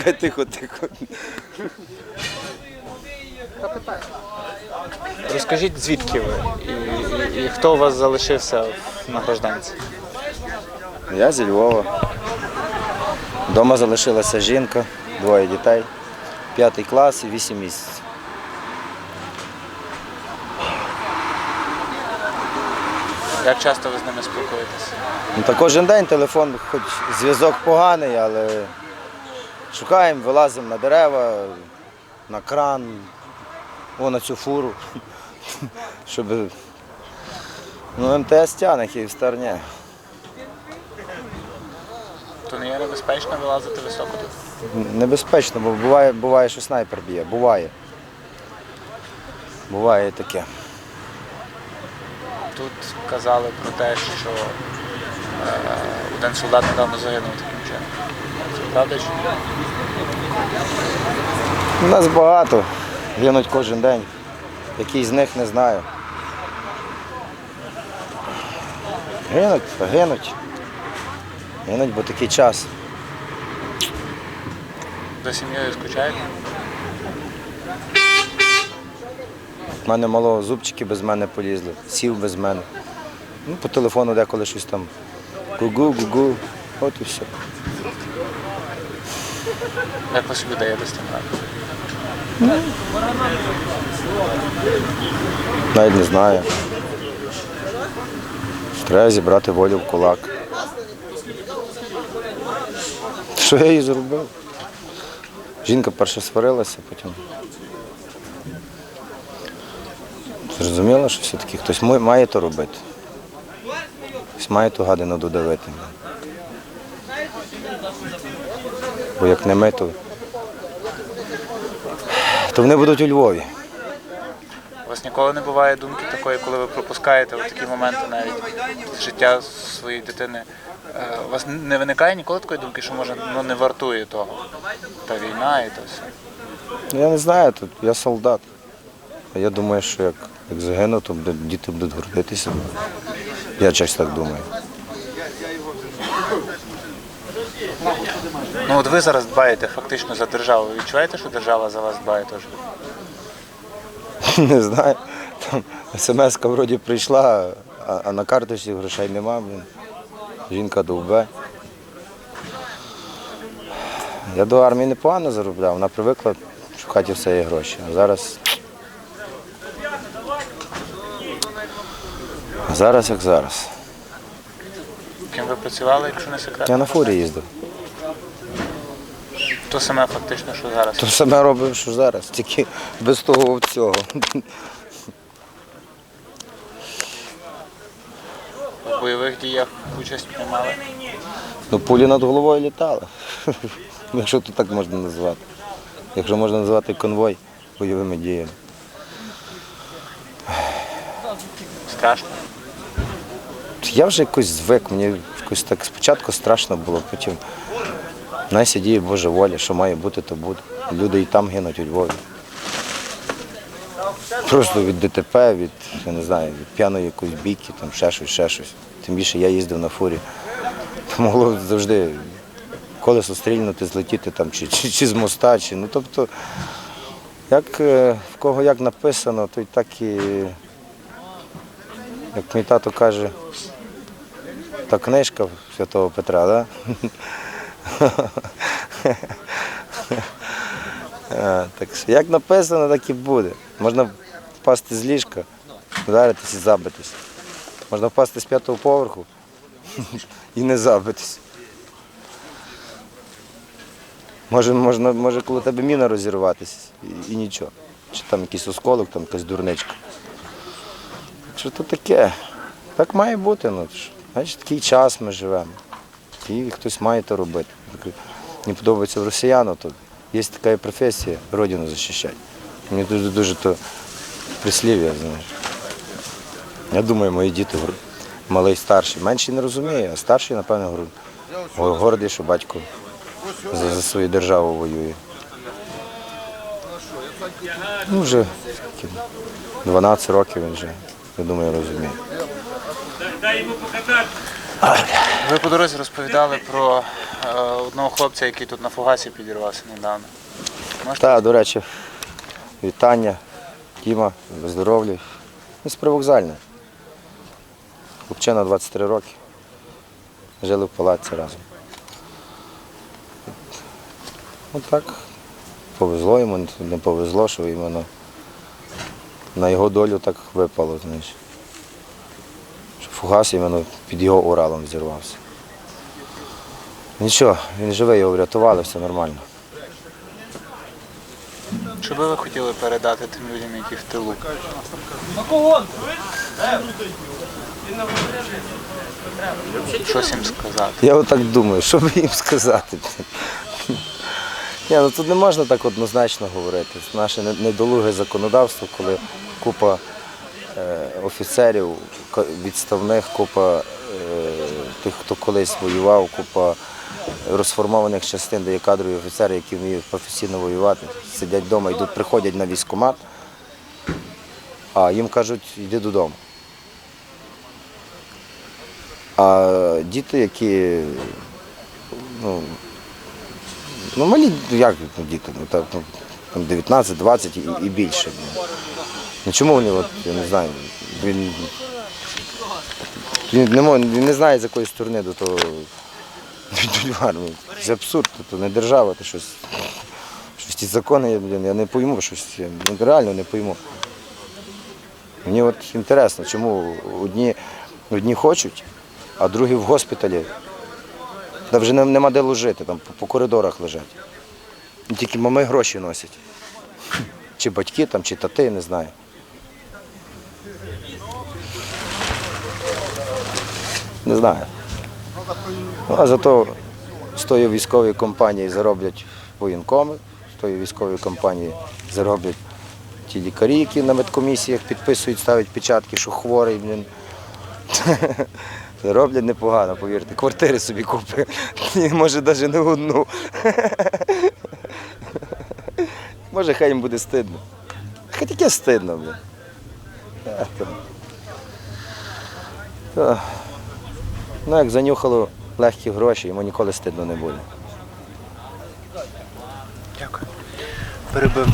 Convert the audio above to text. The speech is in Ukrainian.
Чекай, тихо, тихо. Розкажіть, звідки ви і, і, і хто у вас залишився на гражданці? Я зі Львова. Дома залишилася жінка, двоє дітей, п'ятий клас і вісім місяців. Як часто ви з ними спілкуєтеся? Ну, та кожен день телефон, хоч зв'язок поганий, але шукаємо, вилазимо на дерева, на кран, о, на цю фуру, щоб ну, МТС тягне, Київстар ні. То не є небезпечно вилазити високо тут? Небезпечно, бо буває, буває, що снайпер б'є. Буває. Буває і таке. Тут казали про те, що е, один солдат недавно загинув таким чином. Правда ні? У нас багато, гинуть кожен день. Який з них не знаю. Гинуть, гинуть. Гинуть, бо такий час. За сім'єю скучаєте? У мене мало зубчики без мене полізли, сів без мене. Ну, по телефону деколи щось там. Гу-гу, гу-гу. От і все. Як ви собі даєте з? Навіть не знаю. Треба зібрати волю в кулак. Що я їй зробив? Жінка перше сварилася, потім. Зрозуміло, що все-таки хтось має то робити. Хтось має ту гадину додавити. Бо як не ми, то, то вони будуть у Львові. У вас ніколи не буває думки такої, коли ви пропускаєте в такі моменти навіть життя своєї дитини. Е, У вас не виникає ніколи такої думки, що може ну, не вартує того? Та війна і то все. Ну, Я не знаю, тут я солдат. А я думаю, що як, як загину, то діти будуть гордитися. Я часто так думаю. Ну от ви зараз дбаєте фактично за державу. Ви відчуваєте, що держава за вас дбає теж? Не знаю. Там смс-ка вроді прийшла, а, а на карточці грошей нема. Блін. Жінка довбе. Я до армії непогано заробляв, вона привикла, що в хаті все є гроші. А зараз. А зараз як зараз. Ким ви працювали, якщо не секрет? Я на фурі їздив. То саме фактично, що зараз. То саме робив, що зараз, тільки без того всього. В бойових діях участь приймали. Ну, пулі над головою літали. Якщо то так можна назвати. Якщо можна назвати конвой бойовими діями. Страшно. Я вже якось звик, мені якось так спочатку страшно було, потім найся діє Божа воля, що має бути, то буде. Люди і там гинуть у Львові. Просто від ДТП, від, я не знаю, від п'яної якоїсь бійки, там ще щось, ще щось. Тим більше я їздив на фурі. То могло завжди колесо стрільнути, злетіти там, чи, чи, чи з моста, чи. Ну тобто, як е, в кого як написано, то й так і, як мій тато каже, та книжка Святого Петра, да? Так що як написано, так і буде. Можна впасти з ліжка, вдаритись і забитись. Можна впасти з п'ятого поверху і не забитись. Може, можна, може коли тебе міна розірватися і, і нічого. Чи там якийсь осколок, там якась дурничка. Що то таке. Так має бути. Ну. Значить, такий час ми живемо. І хтось має то робити. Мені подобається в росіяну, то є така професія родину захищати. Мені дуже дуже то прислів'я, знаєш. Я думаю, мої діти малий, старший. Менший не розуміє, а старший, напевно, гордий, що батько за, за свою державу воює. Ну, вже 12 років він вже, я думаю, розуміє. Ви по дорозі розповідали про одного хлопця, який тут на фугасі підірвався недавно. Так, до речі, вітання, Діма, здоров'я. Ми з привокзальне. Хлопчина 23 роки. Жили в палаці разом. Отак. Повезло йому, не повезло, що іменно на його долю так випало, знаєш. Що фугас іменно під його Уралом зірвався. Нічого, він живий, його врятували, все нормально. Що би ви хотіли передати тим людям, які в тилу? Щось їм сказати. Я отак думаю, що би їм сказати. Ні, ну тут не можна так однозначно говорити. Наше недолуге законодавство, коли купа е, офіцерів відставних, купа е, тих, хто колись воював, купа розформованих частин, де є кадрові офіцери, які вміють професійно воювати, сидять вдома, йдуть, приходять на військкомат, а їм кажуть, йди додому. А діти, які ну, ну малі, як ну, діти, ну, ну, там 19, 20 і, і більше. Ну. Ну чому вони, от, я не знаю, він, він, не, він не знає, з якої сторони до того йдуть в армію. Це абсурд, то не держава, то щось. Щось ті закони, блін, я не пойму, щось, я реально не пойму. Мені от інтересно, чому одні, одні хочуть, а другі в госпіталі. Та вже нема де ложити, там по коридорах лежать. Тільки мами гроші носять. Чи батьки там, чи тати, не знаю. Не знаю. Ну, а зато з тої військової компанії зароблять воєнкоми, з тої військової компанії зароблять ті лікарі, які на медкомісіях підписують, ставлять печатки, що хворий. Блін. Роблять непогано, повірте. Квартири собі купи. Може навіть не одну. Може, хай їм буде стидно. Хай таке стидно, блін. Ну, як занюхало легкі гроші, йому ніколи стидно не буде. Дякую. Перебив.